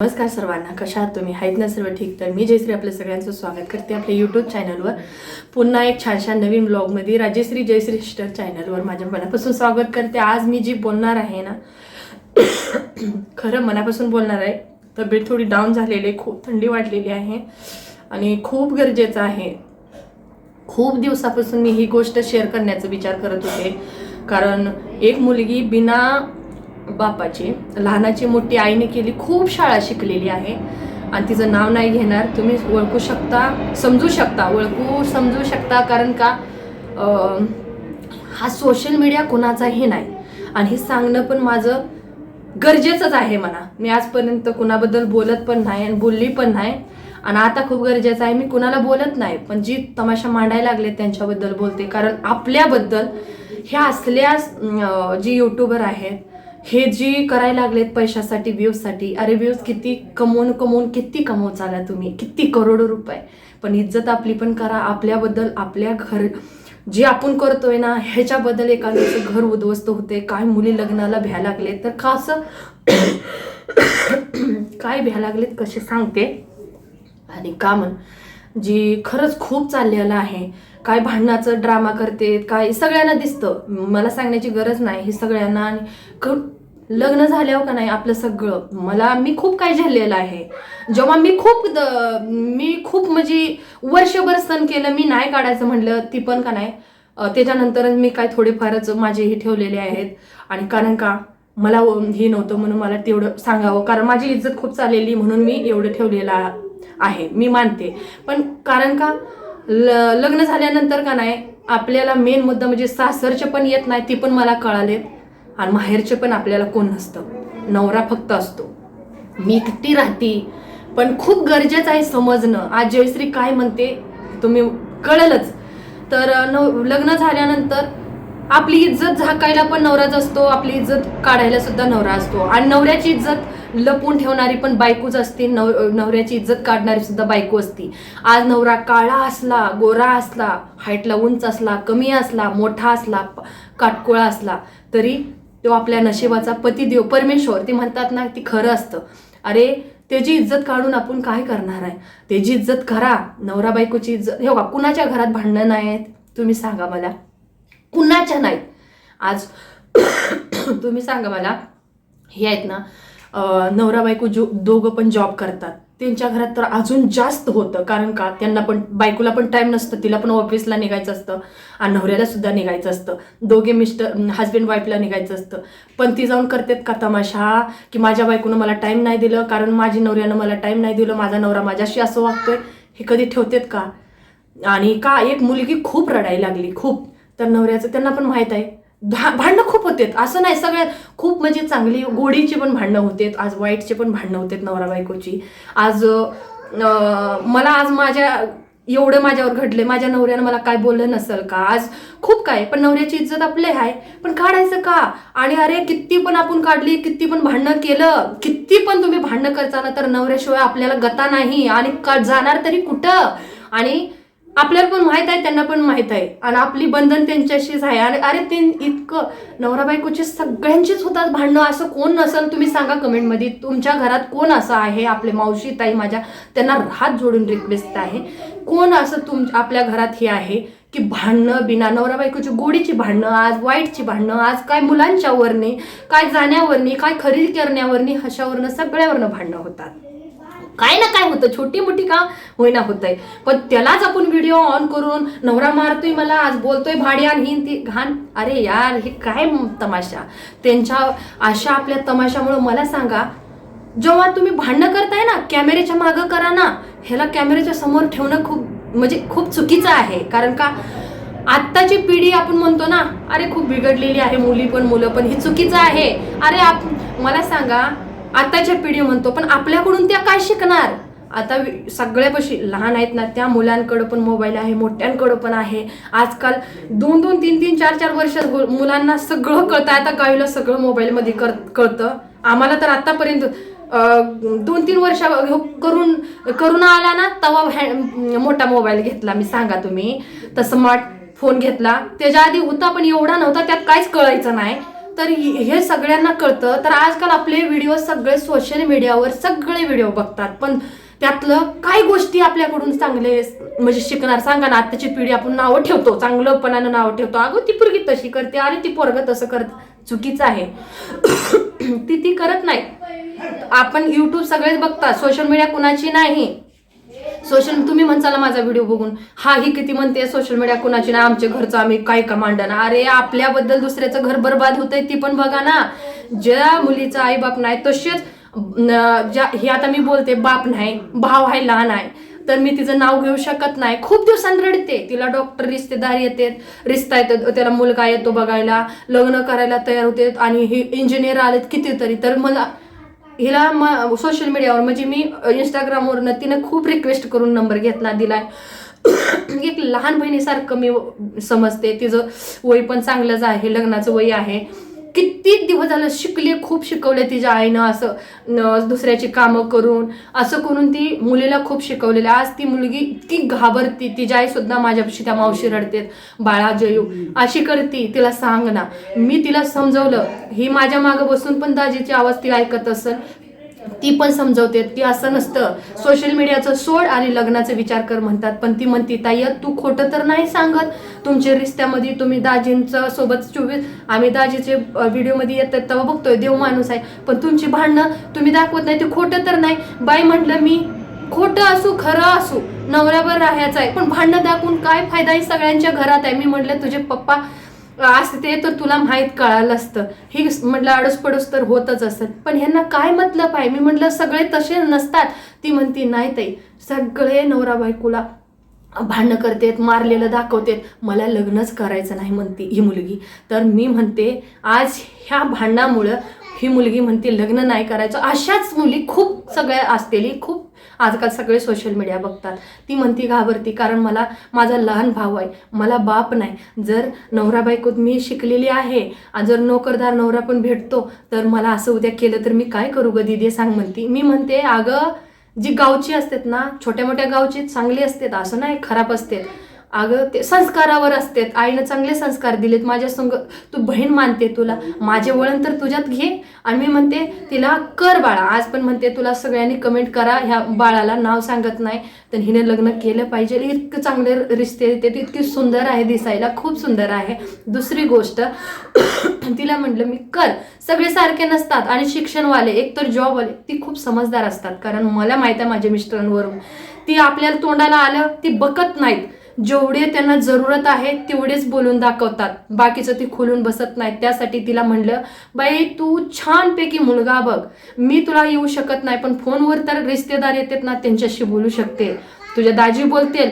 नमस्कार सर्वांना कशा आहात तुम्ही? आहेत ना सर्व ठीक? तर मी जयश्री आपल्या सगळ्यांचं स्वागत करते आपल्या यूट्यूब चॅनलवर पुन्हा एक छानशा नवीन ब्लॉगमध्ये राजेश्री जयश्री सिस्टर चॅनलवर माझ्या मनापासून स्वागत करते. आज मी जी बोलणार आहे ना खरं मनापासून बोलणार आहे. तब्येत थोडी डाऊन झालेली आहे खूप थंडी वाढलेली आहे आणि खूप गरजेचं आहे. खूप दिवसापासून मी ही गोष्ट शेअर करण्याचा विचार करत होते. कारण एक मुलगी बिना बापाची. लहानाची मोठी आईने केली खूप शाळा शिकलेली आहे. आणि तिचं नाव नाही घेणार तुम्ही ओळखू शकता समजू शकता. ओळखू समजू शकता कारण का हा सोशल मीडिया कुणाचाही नाही. आणि हे सांगणं पण माझं गरजेचंच आहे म्हणा. मी आजपर्यंत कुणाबद्दल बोलत पण नाही आणि बोलली पण नाही. आणि आता खूप गरजेचं आहे मी कुणाला बोलत नाही पण जी तमाशा मांडायला लागले त्यांच्याबद्दल बोलते. कारण आपल्याबद्दल ह्या असल्या जी युट्यूबर आहेत हे जी करायला लागलेत पैशासाठी व्ह्यूजसाठी अरे व्ह्यूज किती कमवून कमवून किती कमवत चाला तुम्ही? किती करोडो रुपये? पण इज्जत आपली पण करा. आपल्याबद्दल आपल्या घर जे आपण करतोय ना ह्याच्याबद्दल एखाद्याचं घर उद्ध्वस्त होते काय मुली लग्नाला भ्या लागले तर का असं काय भ्या लागलेत कसे सांगते? आणि का म्हण जी खरंच खूप चाललेलं आहे. काय भांडणाचं ड्रामा करते काय सगळ्यांना दिसतं. मला सांगण्याची गरज नाही हे सगळ्यांना आणि क- लग्न झाल्यावर का नाही आपलं सगळं. मला मी खूप काय झेललेलं आहे. जेव्हा मी खूप द- मी खूप म्हणजे वर्षभर सण केलं मी नाही काढायचं म्हटलं ती पण का नाही. त्याच्यानंतर मी काय थोडेफारच माझे हे ठेवलेले आहेत. आणि कारण का मला हे नव्हतं म्हणून मला तेवढं सांगावं. कारण माझी इज्जत खूप चाललेली म्हणून मी एवढं ठेवलेलं आहे. मी मानते. पण कारण का ल लग्न झाल्यानंतर का नाही आपल्याला मेन मुद्दा म्हणजे सासरचे पण येत नाही ती पण मला कळाले. आणि माहेरचे पण आपल्याला कोण नसतं. नवरा फक्त असतो. मी एकटी राहते. पण खूप गरजेचं आहे समजणं. आज जयश्री काय म्हणते तुम्ही कळलंच. तर नव लग्न झाल्यानंतर आपली इज्जत झाकायला पण नवराच असतो आपली इज्जत काढायला सुद्धा नवरा असतो. आणि नवऱ्याची इज्जत लपून ठेवणारी पण बायकोच असते नव नवऱ्याची इज्जत काढणारी सुद्धा बायको असती. आज नवरा काळा असला गोरा असला हाईटला उंच असला कमी असला मोठा असला काटकोळा असला तरी तो आपल्या नशिबाचा पतिदेव परमेश्वर. ते म्हणतात ना ती खरं असतं. अरे त्याची इज्जत काढून आपण काय करणार आहे? त्याची इज्जत करा. नवरा बायकोची इज्जत हे कुणाच्या घरात भांडणं नाही आहेत तुम्ही सांगा मला. कुणाच्या नाहीत. आज तुम्ही सांगा मला हे आहेत ना नवरा बायको जो दोघं पण जॉब करतात. त्यांच्या घरात तर अजून जास्त होतं कारण का त्यांना पण बायकोला पण टाईम नसतं तिला पण ऑफिसला निघायचं असतं आणि नवऱ्याला सुद्धा निघायचं असतं. दोघे मिस्टर हस्बंड वाईफला निघायचं असतं. पण ती जाऊन करतात का तमाशा? की माझ्या बायकोनं मला टाईम नाही दिलं कारण माझी नवऱ्यानं मला टाईम नाही दिलं माझा नवरा माझ्याशी असं वागतोय? हे कधी ठेवतात का? आणि का एक मुलगी खूप रडायला लागली खूप. तर नवऱ्याचं त्यांना पण माहीत आहे. भा- भांडणं खूप होतेत. असं नाही सगळ्यात खूप म्हणजे चांगली गोडीची पण भांडणं होतेत. आज वाईटचे पण भांडणं होतेत नवरा बायकोची. आज मला आज माझ्या एवढं माझ्यावर घडले माझ्या नवऱ्यानं मला काय बोललं नसेल का? आज खूप काय. पण नवऱ्याची इज्जत आपले आहे. पण काढायचं का? आणि अरे किती पण आपण काढली किती पण भांडणं केलं किती पण तुम्ही भांडणं करताना तर नवऱ्याशिवाय आपल्याला गता नाही. आणि का जाणार तरी कुठं? आणि आपल्याला पण माहीत आहे त्यांना पण माहीत आहे. आणि आपली बंधन त्यांच्याशीच आहे. आणि अरे ते इतकं नवरा बायकोचे सगळ्यांचीच होतात भांडणं. असं कोण नसेल तुम्ही सांगा कमेंटमध्ये. तुमच्या घरात कोण असं आहे? आपले मावशी ताई माझ्या त्यांना हात जोडून रिक्वेस्ट आहे. कोण असं तुम आपल्या घरात हे आहे की भांडणं बिना नवरा बायकोची गोडीची भांडणं आज वाईटची भांडणं आज काय मुलांच्यावरनी काय जाण्यावरनी काय खरेदी करण्यावरनी अशावरनं सगळ्यावरनं भांडणं होतात. काय ना काय होतं छोटी मोठी का होईना होत आहे पण त्यालाच आपण व्हिडिओ ऑन करून नवरा मारतोय मला आज बोलतोय भाड्यान ही ती घाण. अरे यार हे काय तमाशा. त्यांच्या अशा आपल्या तमाशामुळे मला सांगा जेव्हा तुम्ही भांडणं करताय ना कॅमेऱ्याच्या मागं करा ना ह्याला कॅमेऱ्याच्या समोर ठेवणं खूप म्हणजे खूप चुकीचं आहे. कारण का आत्ताची पिढी आपण म्हणतो ना अरे खूप बिघडलेली आहे मुली पण मुलं पण हे चुकीचं आहे. अरे आप मला सांगा आताच्या पिढी म्हणतो पण आपल्याकडून त्या काय शिकणार? आता सगळ्यापाशी लहान आहेत ना त्या मुलांकडं पण मोबाईल आहे मोठ्यांकडं पण आहे. आजकाल दोन दोन तीन तीन चार चार वर्ष मुलांना सगळं कळतं. आता गावीला सगळं मोबाईलमध्ये कर कळतं. आम्हाला तर आतापर्यंत दोन तीन वर्ष करून करोना आला ना तवा हॅ- मोठा मोबाईल घेतला. मी सांगा तुम्ही. तर स्मार्ट फोन घेतला. त्याच्या आधी होता पण एवढा नव्हता त्यात काहीच कळायचं नाही. तर हे सगळ्यांना कळतं. तर आजकाल आपले व्हिडिओ सगळे सोशल मीडियावर सगळे व्हिडिओ बघतात. पण त्यातलं काय गोष्टी आपल्याकडून चांगले म्हणजे शिकणार. सांगा ना आत्ताची पिढी आपण नावं ठेवतो. चांगलंपणानं नावं ठेवतो. अगं ती पोरगी तशी करते. अरे ती पोरग तसं करत चुकीचं आहे. ती ती करत नाही. आपण युट्यूब सगळेच बघतात. सोशल मीडिया कुणाची नाही. सोशल तुम्ही म्हणसाला माझा व्हिडिओ बघून. हा ही किती म्हणते सोशल मीडिया कुणाची ना आमच्या घरचं आम्ही काय का मांडणार अरे आपल्याबद्दल दुसऱ्याचं घर बरबाद होतंय ती पण बघा ना. ज्या मुलीचा आई बाप नाही तसेच ज्या हे आता मी बोलते बाप नाही भाव आहे लहान आहे. तर मी तिचं नाव घेऊ शकत नाही. खूप दिवसांनी रडते. तिला डॉक्टर रिश्तेदार येते रिश्ता येतात त्याला मुलगा येतो बघायला लग्न करायला तयार होते आणि हे इंजिनियर आलेत कितीतरी. तर मला हिला म सोशल मीडियावर म्हणजे मी इंस्टाग्रामवरनं तिनं खूप रिक्वेस्ट करून नंबर घेतला दिलाय. एक लहान बहिणीसारखं मी समजते. तिचं वय पण चांगलंच आहे लग्नाचं वय आहे. किती दिवस झालं शिकले खूप शिकवले तिच्या आईनं असं दुसऱ्याची कामं करून. असं करून ती मुलीला खूप शिकवलेलं. आज ती मुलगी इतकी घाबरती. तिची आई सुद्धा माझ्यापाशी त्या मावशी रडते बाळा जयू अशी करती. तिला सांग ना. मी तिला समजवलं. ही माझ्या मागं बसून पण दाजीची आवाज ती ऐकत असेल. ती पण समजवते ती असं नसतं. सोशल मीडियाचं सोड आणि लग्नाचा विचार कर म्हणतात. पण ती म्हणती ताई तू खोटं तर नाही सांगत. तुमच्या रिश्त्यामध्ये तुम्ही दाजींचं सोबत चोवीस आम्ही दाजीचे व्हिडिओमध्ये येतात तेव्हा बघतोय देव माणूस आहे. पण तुमची भांडणं तुम्ही दाखवत नाही ते खोटं तर नाही. बाई म्हटलं मी खोटं असू खरं असू नवऱ्यावर राहायचं आहे. पण भांडणं दाखवून काय फायदा आहे? सगळ्यांच्या घरात आहे. मी म्हटलं तुझे पप्पा असते तर तुला माहीत कळालं असतं. ही म्हटलं आडोस तर होतच असत पण ह्यांना काय मतलब आहे? मी म्हटलं सगळे तसे नसतात. ती म्हणती नाही ताई सगळे नवरा बायकोला भांडणं करतेत मारलेलं दाखवतेत. मला लग्नच करायचं नाही म्हणते ही मुलगी. तर मी म्हणते आज ह्या भांडणामुळं ही मुलगी म्हणते लग्न नाही करायचं. अशाच मुली खूप सगळ्या असतेली खूप आजकाल सगळे सोशल मीडिया बघतात. ती म्हणती घाबरती कारण मला माझा लहान भाऊ आहे. मला बाप नाही. जर नवरा बायकोत मी शिकलेली आहे जर नोकरदार नवरा पण भेटतो तर मला असं उद्या केलं तर मी काय करू ग? दिदी सांग म्हणती. मी म्हणते अगं जी गावची असतात ना छोट्या मोठ्या गावची चांगली असतात असं नाही खराब असते अगं ते संस्कारावर असतात. आईनं चांगले संस्कार दिलेत. माझ्या संग तू बहीण मानते तुला. माझे वळण तर तुझ्यात घे. आणि मी म्हणते तिला कर बाळा. आज पण म्हणते तुला सगळ्यांनी कमेंट करा. ह्या बाळाला नाव सांगत नाही. तर हिने लग्न केलं पाहिजे. इतकं चांगले रिश्ते ते इतकी सुंदर आहे दिसायला. खूप सुंदर आहे. दुसरी गोष्ट तिला म्हटलं मी कर. सगळे सारखे नसतात. आणि शिक्षणवाले एकतर जॉबवाले ती खूप समजदार असतात. कारण मला माहीत आहे माझ्या मिस्टरांवरून. ती आपल्याला तोंडाला आलं ती बघत नाहीत. जेवढे त्यांना जरूरत आहे तेवढेच बोलून दाखवतात. बाकीचं ती खोलून बसत नाही. त्यासाठी तिला म्हणलं बाई तू छानपैकी मुलगा बघ. मी तुला येऊ शकत नाही पण फोनवर तर रिश्तेदार येतात ना त्यांच्याशी बोलू शकते. तुझ्या दाजी बोलतील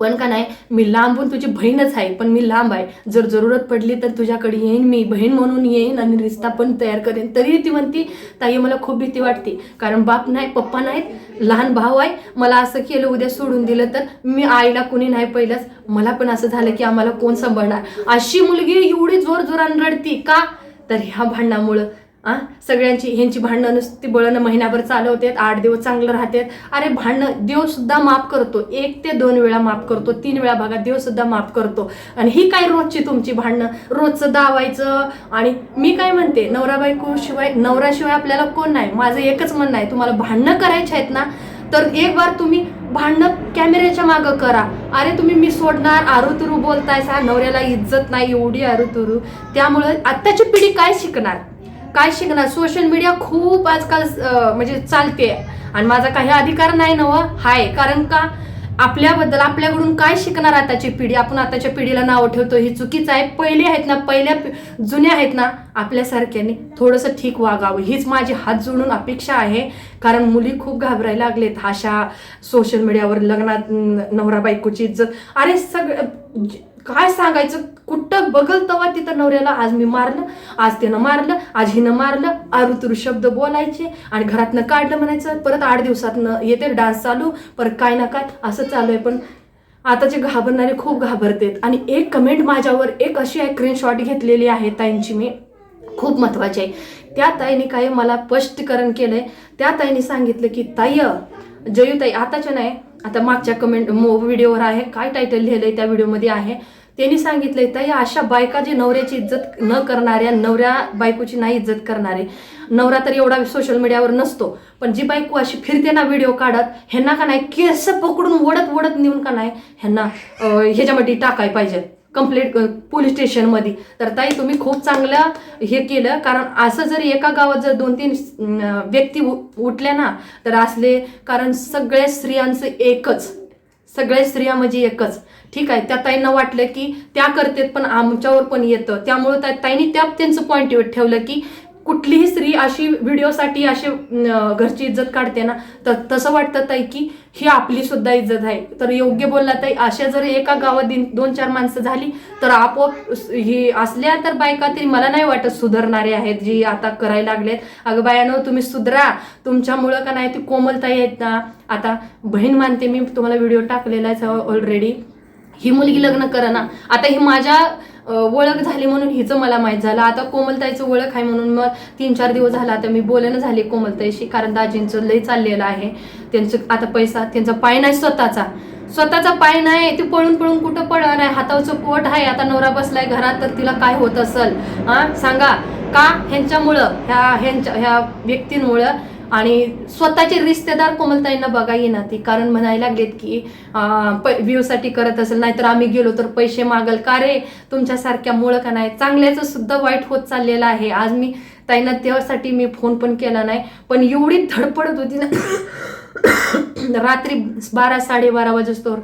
पण का नाही? मी लांबून तुझी बहीणच आहे पण मी लांब आहे. जर जरूरत पडली तर तुझ्याकडे येईन मी बहीण म्हणून येईन आणि रिश्ता पण तयार करेन. तरी ती म्हणती ताई मला खूप भीती वाटते. कारण बाप नाही पप्पा नाहीत लहान भाऊ आहे. मला असं केलं उद्या सोडून दिलं तर मी आईला कुणी नाही पहिलंच. मला पण असं झालं की आम्हाला कोण सांभाळणार? अशी मुलगी एवढी जोर जोरान रडती का? तर ह्या भांडणामुळं आ सगळ्यांची ह्यांची भांडणं नुसती बळणं महिनाभर चालवतात आठ दिवस चांगलं राहतात. अरे भांडणं देव सुद्धा माफ करतो. एक ते दोन वेळा माफ करतो. तीन वेळा भागात देव सुद्धा माफ करतो. आणि ही काय रोजची तुमची भांडणं? रोजचं दावायचं. आणि मी काय म्हणते नवरा बायको शिवाय नवऱ्याशिवाय आपल्याला कोण नाही? माझं एकच म्हणणं आहे तुम्हाला भांडणं करायची आहेत ना तर एक बार तुम्ही भांडणं कॅमेऱ्याच्या मागं करा. अरे तुम्ही मी सोडणार आरुतुरू बोलताय सा नवऱ्याला इज्जत नाही एवढी आरुतुरू. त्यामुळं आत्ताची पिढी काय शिकणार? काय शिकणार? सोशल मीडिया खूप आजकाल म्हणजे चालते आणि माझा काही अधिकार नाही नव हाय. कारण का? आपल्याबद्दल आपल्याकडून काय शिकणार आताची पिढी? आपण आताच्या पिढीला नाव ठेवतो. ही चुकीचं आहे. पहिले आहेत ना पहिल्या जुन्या आहेत ना आपल्यासारख्याने थोडंसं ठीक वागावं. हीच माझी हात जोडून अपेक्षा आहे. कारण मुली खूप घाबरायला लागलेत. अशा सोशल मीडियावर लग्नात नवरा बायकोची इज्जत. अरे सगळं काय सांगायचं? कुठं बघल तेव्हा तिथं नवऱ्याला आज मी मारलं आज तिनं मारलं आज हिनं मारलं. आरुतुरू शब्द बोलायचे आणि घरातनं काढलं म्हणायचं परत आठ दिवसातनं येते डान्स चालू परत काय ना काय असं चालू आहे. पण आताचे घाबरणारे खूप घाबरतेत. आणि एक कमेंट माझ्यावर एक अशी आहे स्क्रीनशॉट घेतलेली आहे ताईंची मी. खूप महत्त्वाची आहे. त्या ताईने काय मला स्पष्टीकरण केलं आहे त्या ताईने सांगितलं की ताई जयू ताई आताच्या नाही आता मागच्या कमेंट मो व्हिडिओवर आहे. काय टायटल आहे त्या व्हिडिओमध्ये आहे. त्यांनी सांगितलंय ताई अशा बायका जे नवऱ्याची इज्जत न करणाऱ्या नवऱ्या बायकोची नाही इज्जत करणारे. नवरा तर एवढा सोशल मीडियावर नसतो पण जी बायको अशी फिरते ना व्हिडिओ काढत ह्यांना का नाही केस पकडून ओढत ओढत नेऊन का नाही ह्यांना ह्याच्यामध्ये टाकाय पाहिजे कंप्लेंट पोलीस स्टेशनमध्ये तर ताई तुम्ही खूप चांगलं हे केलं कारण असं जर एका गावात जर दोन तीन व्यक्ती उठल्या ना तर असले कारण सगळ्या स्त्रियांचं एकच सगळ्या स्त्रिया म्हणजे एकच. ठीक आहे? त्या ताईंना वाटलं की त्या करतेत पण आमच्यावर पण येतं. त्यामुळं त्या ताईंनी त्या त्यांचं पॉईंट ठेवलं की कुठलीही स्त्री अशी व्हिडिओसाठी अशी घरची इज्जत काढते ना तर तसं वाटतं ताई की ही आपली सुद्धा इज्जत आहे. तर योग्य बोलला ताई अशा जर एका गावात दोन चार माणसं झाली तर आपोआप ही असल्या तर बायका तरी मला नाही वाटत सुधारणारे आहेत जी आता करायला लागलेत. अगं बायानो तुम्ही सुधरा. तुमच्यामुळं का नाही ती कोमलताई आहेत ना. आता बहीण मानते मी तुम्हाला व्हिडिओ टाकलेला आहे ऑलरेडी ही मुलगी लग्न करा ना आता ही माझ्या ओळख झाली म्हणून हिचं मला माहीत झालं. आता कोमलताईचं ओळख आहे म्हणून मग तीन चार दिवस झाला आता मी बोलणं झाले कोमलताईशी कारण दाजींचं लय चाललेलं आहे. त्यांचं आता पैसा त्यांचा पाय नाही स्वतःचा. स्वतःचा पाय नाही ती पळून पळून कुठं पळणार आहे? हातावरचं पोट आहे आता नवरा बसलाय घरात तर तिला काय होत असल? हा सांगा. का? ह्यांच्यामुळं ह्या ह्यांच्या ह्या व्यक्तींमुळं आणि स्वतःचे रिश्तेदार कोमलताईंना बघा येणार ती कारण म्हणायला लागलेत की व्ह्यूसाठी करत असेल नाहीतर आम्ही गेलो तर पैसे मागल. का रे? तुमच्यासारख्या मुळं का नाही? चांगल्याचं सुद्धा वाईट होत चाललेलं आहे. आज मी ताईंना त्यासाठी मी फोन पण केला नाही. पण एवढी धडपडत होती ना. रात्री बारा साडेबारा वाजेस्तोवर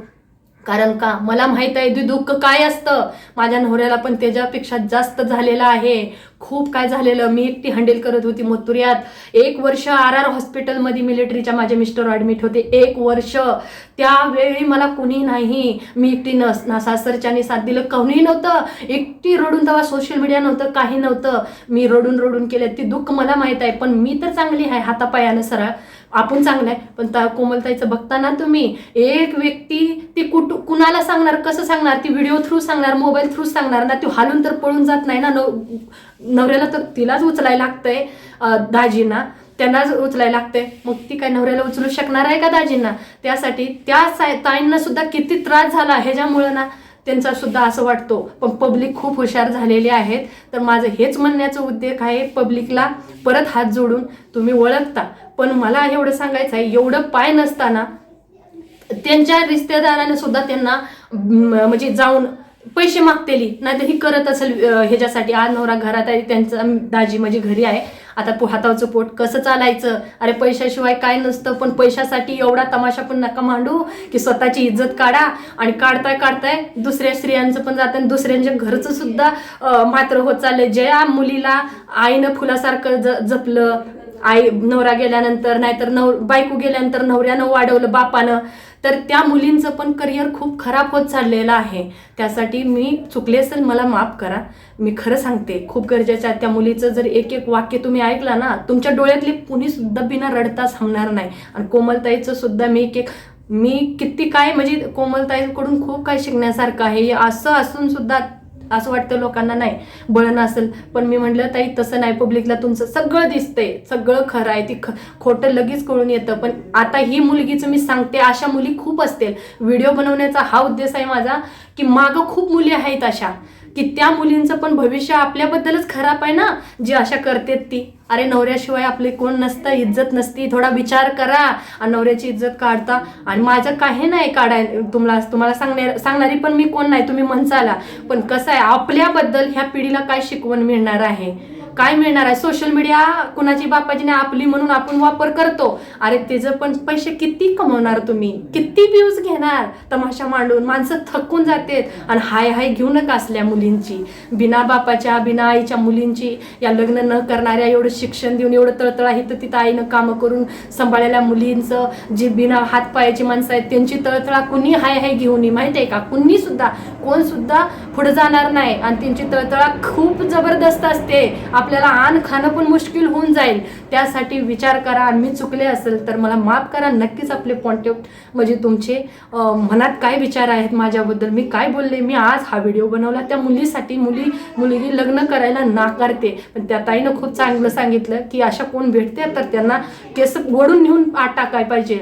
कारण का? मला माहीत आहे दुःख काय असतं? माझ्या नवऱ्याला पण त्याच्यापेक्षा जास्त झालेलं आहे. खूप काय झालेलं? मी एकटी हँडल करत होती मथुऱ्यात. एक वर्ष आर आर हॉस्पिटलमध्ये मिलिटरीच्या माझे मिस्टर ॲडमिट होते. एक वर्ष. त्यावेळी मला कुणी नाही. मी एकटी नस ना सासरच्याने साथ दिलं. कोणी नव्हतं. एकटी रडून तेव्हा सोशल मीडिया नव्हतं. काही नव्हतं. मी रडून रडून केलं. ती दुःख मला माहीत आहे. पण मी तर चांगली आहे हातापायानं सरळ. आपण चांगलं आहे. पण त्या कोमलताईचं बघताना तुम्ही एक व्यक्ती ती कुठ कुणाला सांगणार कसं सांगणार ती व्हिडिओ थ्रू सांगणार मोबाईल थ्रू सांगणार ना ती हालून तर पळून जात नाही ना नव नवऱ्याला तर तिलाच उचलायला लागतंय दाजींना. त्यांनाच उचलायला लागतंय. मग ती काय नवऱ्याला उचलू शकणार आहे का दाजींना? त्यासाठी त्या साय- ताईंना सुद्धा किती त्रास झाला ह्याच्यामुळं ना. त्यांचा सुद्धा असं वाटतो पण पब्लिक खूप हुशार झालेले आहेत. तर माझं हेच म्हणण्याचं उद्देश आहे पब्लिकला परत हात जोडून तुम्ही ओळखता. पण मला एवढं सांगायचं आहे एवढं पाय नसताना त्यांच्या रिश्तेदाराने सुद्धा त्यांना म्हणजे जाऊन पैसे मागतेली. नाही तर ही करत असेल ह्याच्यासाठी. आज नवरा घरात आहे त्यांचं दाजी म्हणजे घरी आहे. आता पो पोट कसं चालायचं? अरे पैशाशिवाय काय नसतं पण पैशासाठी एवढा तमाशा पण नका मांडू की स्वतःची इज्जत काढा. आणि काढताय काढताय दुसऱ्या स्त्रियांचं पण जातं आणि दुसऱ्यांच्या घरचं सुद्धा मात्र होत चाललंय. ज्या मुलीला आईनं फुलासारखं ज जपलं आई नवरा गेल्यानंतर नाहीतर नव बायको गेल्यानंतर नवऱ्यानं वाढवलं बापानं तर त्या मुलींचं पण करिअर खूप खराब होत चाललेलं आहे. त्यासाठी मी चुकले असेल मला माफ करा. मी खरं सांगते खूप गरजेचं आहे त्या मुलीचं. जर एक एक वाक्य तुम्ही ऐकला ना तुमच्या डोळ्यातली कुणी सुद्धा बिना रडता थांबणार नाही. आणि कोमलताईचं सुद्धा मी एक एक मी किती काय म्हणजे कोमलताईकडून खूप काय शिकण्यासारखं आहे. हे असं असून सुद्धा असं वाटतं लोकांना नाही बळण असेल. पण मी म्हटलं ताई तसं नाही. पब्लिकला तुमचं सगळं दिसतंय. सगळं खरं आहे. ती ख खोटं लगेच कळून येतं. पण आता ही मुलगीचं मी सांगते. अशा मुली खूप असतील. व्हिडिओ बनवण्याचा हा उद्देश आहे माझा की मागं खूप मुली आहेत अशा की त्या मुलींचं पण भविष्य आपल्याबद्दलच खराब आहे ना जी अशा करतेत ती. अरे नवऱ्याशिवाय आपले कोण नसतं. इज्जत नसती. थोडा विचार करा. आणि नवऱ्याची इज्जत काढता. आणि माझं काही नाही काढाय तुम्हाला तुम्हाला सांगणार सांगणारी पण मी कोण नाही. तुम्ही म्हणसाला. पण कसं आहे आपल्याबद्दल ह्या पिढीला काय शिकवण मिळणार आहे? काय मिळणार आहे? सोशल मीडिया कुणाची बापाजीने आपली म्हणून आपण वापर करतो? अरे त्याचं पण पैसे किती कमवणार तुम्ही? किती व्ह्यूज घेणार? तमाशा मांडून माणसं थकून जाते. आणि हाय हाय घेऊ नका असल्या मुलींची. बिना बापाच्या बिना आईच्या मुलींची या लग्न न करणाऱ्या एवढं शिक्षण देऊन एवढं तळतळा इथं तिथं आईनं कामं करून सांभाळलेल्या मुलींचं जी बिना हातपायाची माणसं आहेत त्यांची तळतळा कुणी हाय हाय घेऊन ये माहिती आहे का? कुणी सुद्धा कोण सुद्धा पुढे जाणार नाही. आणि त्यांची तळतळा खूप जबरदस्त असते. आपल्याला आण खाणं पण मुश्किल होऊन जाईल. त्यासाठी विचार करा. आणि मी चुकले असेल तर मला माफ करा. नक्कीच आपले कॉन्टॅक्ट म्हणजे तुमचे मनात काय विचार आहेत माझ्याबद्दल? मी काय बोलले? मी आज हा व्हिडिओ बनवला. त्या मुलीसाठी मुली मुलगी लग्न करायला नाकारते. पण त्या ताईनं खूप चांगलं सांगितलं की अशा कोण भेटते? तर त्यांना केस ओढून नेऊन आत टाकाय पाहिजे.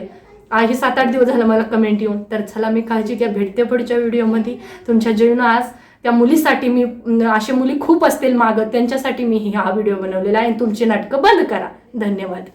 आहे सात आठ दिवस झालं मला कमेंट येऊन. तर चला मी काळजी घ्या. भेटते पुढच्या व्हिडिओमध्ये तुमच्या जीवन आज त्या मुलीसाठी मी असे मुली खूप असतील मागं त्यांच्यासाठी मी हा व्हिडिओ बनवलेला आहे आणि तुमची नाटकं बंद करा. धन्यवाद.